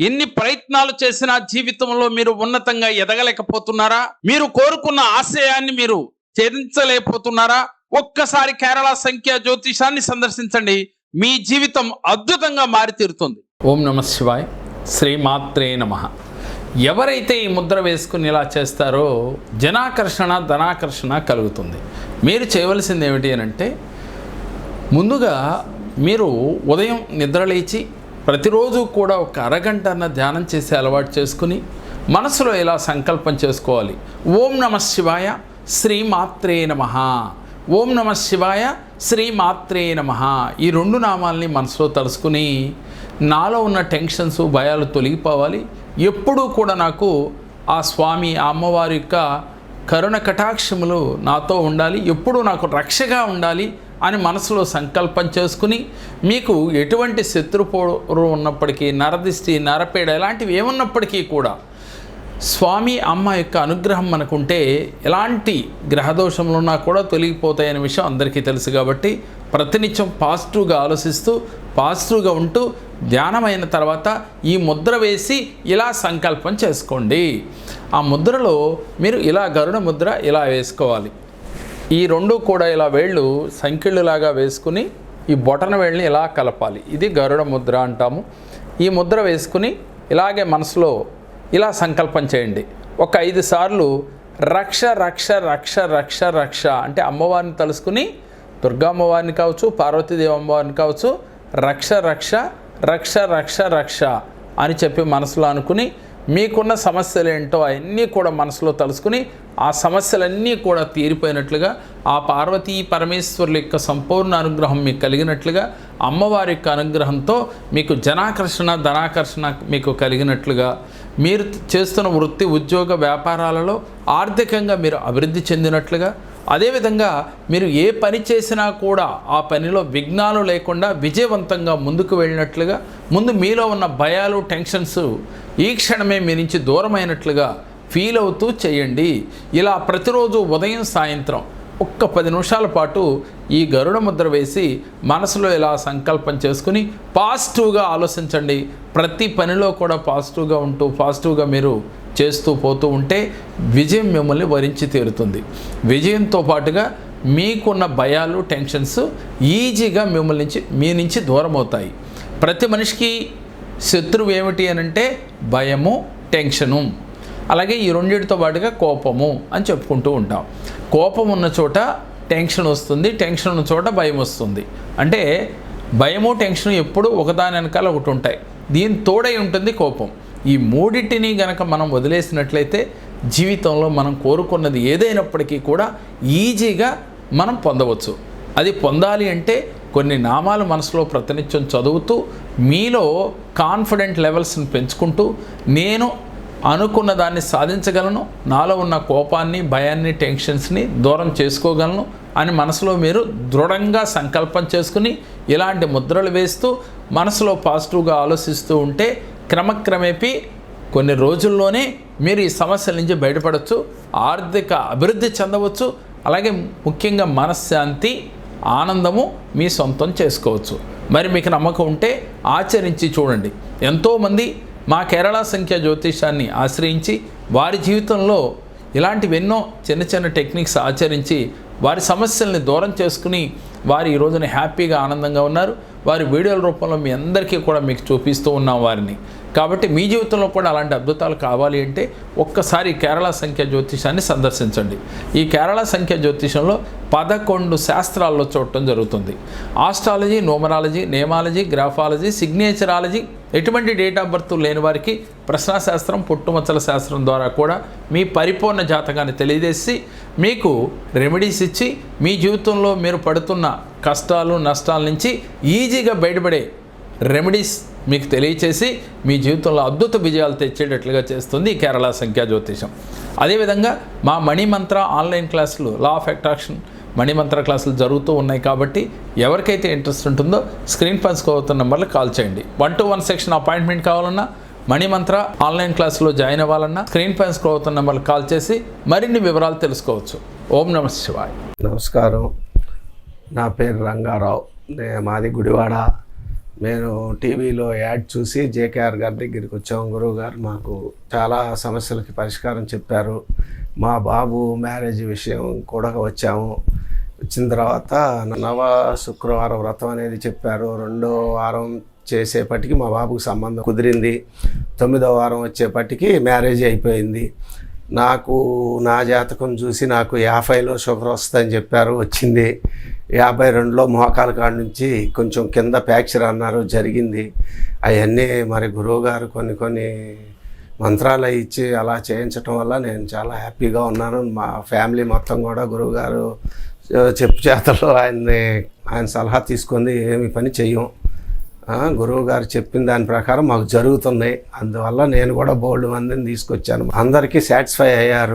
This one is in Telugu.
ఎన్ని ప్రయత్నాలు చేసినా జీవితంలో మీరు ఉన్నతంగా ఎదగలేకపోతున్నారా? మీరు కోరుకున్న ఆశయాన్ని మీరు ఛేదించలేకపోతున్నారా? ఒక్కసారి కేరళ సంఖ్య జ్యోతిషాన్ని సందర్శించండి. మీ జీవితం అద్భుతంగా మారి తీరుతుంది ఓం నమ శివాయ్. శ్రీమాత్రే నమ. ఎవరైతే ఈ ముద్ర వేసుకుని ఇలా చేస్తారో జనాకర్షణ ధనాకర్షణ కలుగుతుంది. మీరు చేయవలసింది ఏమిటి అని అంటే ముందుగా మీరు ఉదయం నిద్రలేచి ప్రతిరోజు కూడా ఒక అరగంట అన్న ధ్యానం చేసి అలవాటు చేసుకుని మనసులో ఇలా సంకల్పం చేసుకోవాలి? ఓం నమ శివాయ శ్రీమాత్రే నమ. ఓం నమ శివాయ శ్రీమాత్రే నమ. ఈ రెండు నామాల్ని మనసులో తలుసుకుని నాలో ఉన్న టెన్షన్స్ భయాలు తొలగిపోవాలి. ఎప్పుడూ కూడా నాకు ఆ స్వామి ఆ అమ్మవారి యొక్క కరుణ కటాక్షములు నాతో ఉండాలి. ఎప్పుడూ నాకు రక్షగా ఉండాలి. అని మనసులో సంకల్పం చేసుకుని మీకు ఎటువంటి శత్రుపోరు ఉన్నప్పటికీ నరదిష్టి నరపేడ ఇలాంటివి ఏమున్నప్పటికీ కూడా స్వామి అమ్మ యొక్క అనుగ్రహం మనకుంటే ఎలాంటి గ్రహదోషంలో ఉన్నా కూడా తొలగిపోతాయనే విషయం అందరికీ తెలుసు కాబట్టి ప్రతినిత్యం పాజిటివ్గా ఆలోచిస్తూ పాజిటివ్గా ఉంటూ ధ్యానమైన తర్వాత ఈ ముద్ర వేసి ఇలా సంకల్పం చేసుకోండి. ఆ ముద్రలో మీరు ఇలా గరుడ ముద్ర ఇలా వేసుకోవాలి. ఈ రెండు కూడా ఇలా వేళ్ళు సంఖ్యలులాగా వేసుకుని ఈ బొటన వేళ్ళని ఇలా కలపాలి. ఇది గరుడ ముద్ర అంటాము. ఈ ముద్ర వేసుకుని ఇలాగే మనసులో ఇలా సంకల్పం చేయండి. ఒక ఐదు సార్లు రక్ష రక్ష రక్ష రక్ష రక్ష అంటే అమ్మవారిని తలుసుకుని దుర్గా అమ్మవారిని కావచ్చు పార్వతీదేవి అమ్మవారిని కావచ్చు రక్ష రక్ష రక్ష రక్ష రక్ష అని చెప్పి మనసులో అనుకుని మీకున్న సమస్యలు ఏంటో అవన్నీ కూడా మనసులో తలుసుకుని ఆ సమస్యలన్నీ కూడా తీరిపోయినట్లుగా ఆ పార్వతీ పరమేశ్వరుల యొక్క సంపూర్ణ అనుగ్రహం మీకు కలిగినట్లుగా అమ్మవారి యొక్క అనుగ్రహంతో మీకు జనాకర్షణ ధనాకర్షణ మీకు కలిగినట్లుగా మీరు చేస్తున్న వృత్తి ఉద్యోగ వ్యాపారాలలో ఆర్థికంగా మీరు అభివృద్ధి చెందినట్లుగా అదేవిధంగా మీరు ఏ పని చేసినా కూడా ఆ పనిలో విఘ్నాలు లేకుండా విజయవంతంగా ముందుకు వెళ్ళినట్లుగా ముందు మీలో ఉన్న భయాలు టెన్షన్స్ ఈ క్షణమే మీ నుంచి దూరమైనట్లుగా ఫీల్ అవుతూ చేయండి. ఇలా ప్రతిరోజు ఉదయం సాయంత్రం ఒక్క పది నిమిషాల పాటు ఈ గరుడ ముద్ర వేసి మనసులో ఇలా సంకల్పం చేసుకుని పాజిటివ్గా ఆలోచించండి. ప్రతి పనిలో కూడా పాజిటివ్గా ఉంటూ పాజిటివ్గా మీరు చేస్తూ పోతూ ఉంటే విజయం మిమ్మల్ని వరించి తీరుతుంది. విజయంతో పాటుగా మీకున్న భయాలు టెన్షన్స్ ఈజీగా మిమ్మల్ని నుంచి మీ నుంచి దూరం అవుతాయి ప్రతి మనిషికి శత్రువు ఏమిటి అని అంటే భయము టెన్షను. అలాగే ఈ రెండింటితో పాటుగా కోపము అని చెప్పుకుంటూ ఉంటాం. కోపం ఉన్న చోట టెన్షన్ వస్తుంది టెన్షన్ ఉన్న చోట భయం వస్తుంది. అంటే భయము టెన్షన్ ఎప్పుడు ఒకదాని వెనకాల ఒకటి ఉంటాయి. దీని తోడై ఉంటుంది కోపం. ఈ మూడింటిని గనక మనం వదిలేసినట్లయితే జీవితంలో మనం కోరుకున్నది ఏదైనప్పటికీ కూడా ఈజీగా మనం పొందవచ్చు. అది పొందాలి అంటే కొన్ని నామాలు మనసులో ప్రతినిత్యం చదువుతూ మీలో కాన్ఫిడెంట్ లెవెల్స్ని పెంచుకుంటూ నేను అనుకున్న దాన్ని సాధించగలను. నాలో ఉన్న కోపాన్ని భయాన్ని టెన్షన్స్ని దూరం చేసుకోగలను అని మనసులో మీరు దృఢంగా సంకల్పం చేసుకుని ఇలాంటి ముద్రలు వేస్తూ మనసులో పాజిటివ్గా ఆలోచిస్తూ ఉంటే క్రమక్రమేపీ కొన్ని రోజుల్లోనే మీరు ఈ సమస్యల నుంచి బయటపడవచ్చు ఆర్థిక అభివృద్ధి చెందవచ్చు అలాగే ముఖ్యంగా మనశ్శాంతి ఆనందము మీ సొంతం చేసుకోవచ్చు. మరి మీకు నమ్మకం ఉంటే ఆచరించి చూడండి. ఎంతోమంది మా కేరళ సంఖ్య జ్యోతిషాన్ని ఆశ్రయించి వారి జీవితంలో ఇలాంటివి ఎన్నో చిన్న చిన్న టెక్నిక్స్ ఆచరించి వారి సమస్యల్ని దూరం చేసుకుని వారు ఈ రోజున హ్యాపీగా ఆనందంగా ఉన్నారు. వారి వీడియోల రూపంలో మీ అందరికీ కూడా మీకు చూపిస్తూ ఉన్నాం వారిని. కాబట్టి మీ జీవితంలో కూడా అలాంటి అద్భుతాలు కావాలి అంటే ఒక్కసారి కేరళ సంఖ్య జ్యోతిషాన్ని సందర్శించండి. ఈ కేరళ సంఖ్య జ్యోతిషంలో పదకొండు శాస్త్రాల్లో చూడటం జరుగుతుంది. Astrology numerology namology graphology signatureology ఎటువంటి డేట్ ఆఫ్ బర్త్ లేని వారికి ప్రశ్నాశాస్త్రం పుట్టుమచ్చల శాస్త్రం ద్వారా కూడా మీ పరిపూర్ణ జాతకాన్ని తెలియజేసి మీకు రెమెడీస్ ఇచ్చి మీ జీవితంలో మీరు పడుతున్న కష్టాలు నష్టాల నుంచి ఈజీగా బయటపడే రెమెడీస్ మీకు తెలియచేసి మీ జీవితంలో అద్భుత విజయాలు తెచ్చేటట్లుగా చేస్తుంది కేరళ సంఖ్యా జ్యోతిషం. అదేవిధంగా మా మణిమంత్ర ఆన్లైన్ క్లాసులు లా ఆఫ్ అట్రాక్షన్ మణిమంత్ర క్లాసులు జరుగుతూ ఉన్నాయి కాబట్టి ఎవరికైతే ఇంట్రెస్ట్ ఉంటుందో స్క్రీన్ పంచుకోవుతున్న నెంబర్లు కాల్ చేయండి. One two one section appointment కావాలన్నా మణిమంత్ర ఆన్లైన్ క్లాసులో జాయిన్ అవ్వాలన్నా స్క్రీన్ పంచుకోవుతున్న నెంబర్లు కాల్ చేసి మరిన్ని వివరాలు తెలుసుకోవచ్చు. ఓం నమ శివాయ్. నమస్కారం. నా పేరు రంగారావు. నే మాది గుడివాడ. నేను టీవీలో యాడ్ చూసి జేకేఆర్ గారి దగ్గరికి వచ్చాము గురువు గారు మాకు చాలా సమస్యలకి పరిష్కారం చెప్పారు. మా బాబు మ్యారేజ్ విషయం కూడా వచ్చాము. వచ్చిన తర్వాత నవ శుక్రవారం వ్రతం అనేది చెప్పారు. రెండో వారం చేసేపటికి మా బాబుకు సంబంధం కుదిరింది. తొమ్మిదో వారం వచ్చేపటికి మ్యారేజ్ అయిపోయింది. నాకు నా జాతకం చూసి నాకు యాభైలో షుగర్ వస్తుందని చెప్పారు వచ్చింది. యాభై రెండులో మోకాల కాడ నుంచి కొంచెం కింద ఫ్యాక్చర్ అన్నారు జరిగింది. అవన్నీ మరి గురువు గారు కొన్ని కొన్ని మంత్రాలు ఇచ్చి అలా చేయించటం వల్ల నేను చాలా హ్యాపీగా ఉన్నాను. మా ఫ్యామిలీ మొత్తం కూడా గురువుగారు చెప్పు చేతలో ఆయన్ని ఆయన సలహా తీసుకొని ఏమి పని చెయ్యం. గురువు గారు చెప్పిన దాని ప్రకారం మాకు జరుగుతున్నాయి. అందువల్ల నేను కూడా బోల్డ్ మందిని తీసుకొచ్చాను. అందరికీ సాటిస్ఫై అయ్యారు.